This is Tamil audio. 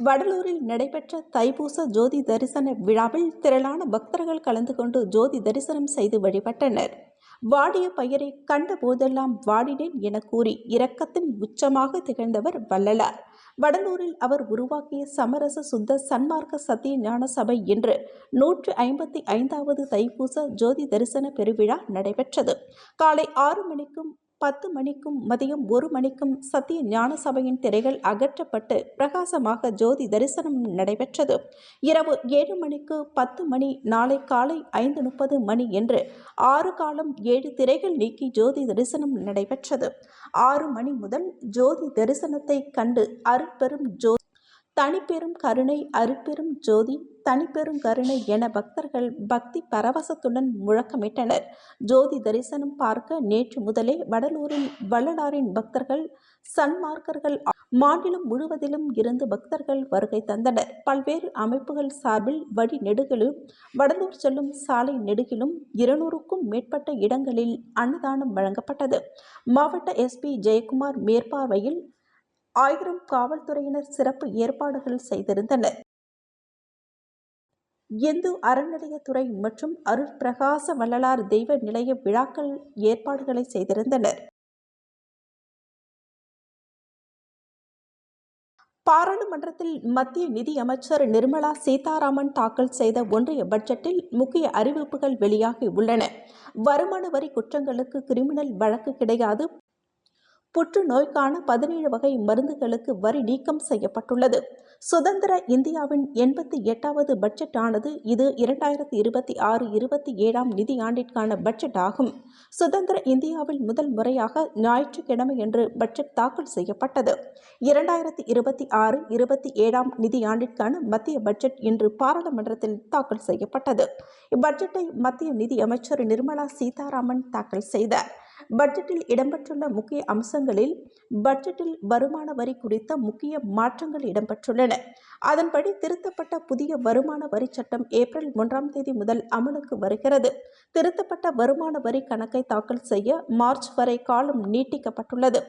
வடலூரில் நடைபெற்ற தைப்பூச ஜோதி தரிசன விழாவில் திரளான பக்தர்கள் கலந்து கொண்டு ஜோதி தரிசனம் செய்து வழிபட்டனர். வாடிய பயிரை கண்ட போதெல்லாம் வாடினேன் என கூறி இரக்கத்தின் உச்சமாக திகழ்ந்தவர் வள்ளலார். வடலூரில் அவர் உருவாக்கிய சமரச சுத்த சன்மார்க்க சத்திய ஞான சபை என்று நூற்று ஐம்பத்தி ஐந்தாவது தைப்பூச ஜோதி தரிசன பெருவிழா நடைபெற்றது. காலை ஆறு மணிக்கும் பத்து மணிக்கும் மதியம் ஒரு மணிக்கும் சத்திய ஞான சபையின் திரைகள் அகற்றப்பட்டு பிரகாசமாக ஜோதி தரிசனம் நடைபெற்றது. இரவு ஏழு மணிக்கு பத்து மணி நாளை காலை ஐந்து முப்பது மணி என்று ஆறு காலம் ஏழு திரைகள் நீக்கி ஜோதி தரிசனம் நடைபெற்றது. ஆறு மணி முதல் ஜோதி தரிசனத்தை கண்டு அருட்பெரும் ஜோ தனிப்பெரும் கருணை அருட்பெரும் ஜோதி தனிப்பெரும் கருணை என பக்தர்கள் பக்தி பரவசத்துடன் முழக்கமிட்டனர். ஜோதி தரிசனம் பார்க்க நேற்று முதலே வடலூரின் வள்ளலாரின் பக்தர்கள் சன்மார்க்கர்கள் மாநிலம் முழுவதிலும் இருந்து பக்தர்கள் வருகை தந்தனர். பல்வேறு அமைப்புகள் சார்பில் வழி நெடுகிலும் வடலூர் செல்லும் சாலை நெடுகிலும் இருநூறுக்கும் மேற்பட்ட இடங்களில் அன்னதானம் வழங்கப்பட்டது. மாவட்ட எஸ்பி ஜெயக்குமார் மேற்பார்வையில் ஆயிரம் காவல்துறையினர் சிறப்பு ஏற்பாடுகள் செய்திருந்தனர். இந்து அறநிலையத்துறை மற்றும் அருட்பிரகாச வள்ளலார் தெய்வ நிலைய விழாக்கள் ஏற்பாடுகளை செய்திருந்தனர். பாராளுமன்றத்தில் மத்திய நிதி அமைச்சர் நிர்மலா சீதாராமன் தாக்கல் செய்த ஒன்றிய பட்ஜெட்டில் முக்கிய அறிவிப்புகள் வெளியாகி உள்ளன. வருமான வரி குற்றங்களுக்கு கிரிமினல் வழக்கு கிடையாது. புற்றுநோய்க்கான பதினேழு வகை மருந்துகளுக்கு வரி நீக்கம் செய்யப்பட்டுள்ளது. சுதந்திர இந்தியாவின் எண்பத்தி எட்டாவது பட்ஜெட் ஆனது இது இரண்டாயிரத்தி இருபத்தி ஆறு இருபத்தி ஏழாம் நிதியாண்டிற்கான பட்ஜெட் ஆகும் சுதந்திர இந்தியாவில் முதல் முறையாக ஞாயிற்றுக்கிழமை என்று பட்ஜெட் தாக்கல் செய்யப்பட்டது. இரண்டாயிரத்தி இருபத்தி ஆறு இருபத்தி ஏழாம் நிதியாண்டிற்கான மத்திய பட்ஜெட் இன்று பாராளுமன்றத்தில் தாக்கல் செய்யப்பட்டது. இப்பட்ஜெட்டை மத்திய நிதி அமைச்சர் நிர்மலா சீதாராமன் தாக்கல் செய்தார். பட்ஜெட்டில் இடம்பெற்றுள்ள முக்கிய அம்சங்களில் பட்ஜெட்டில் வருமான வரி குறித்த முக்கிய மாற்றங்கள் இடம்பெற்றுள்ளன. அதன்படி திருத்தப்பட்ட புதிய வருமான வரி சட்டம் ஏப்ரல் ஒன்றாம் தேதி முதல் அமலுக்கு வருகிறது. திருத்தப்பட்ட வருமான வரி கணக்கை தாக்கல் செய்ய மார்ச் வரை காலம் நீட்டிக்கப்பட்டுள்ளது.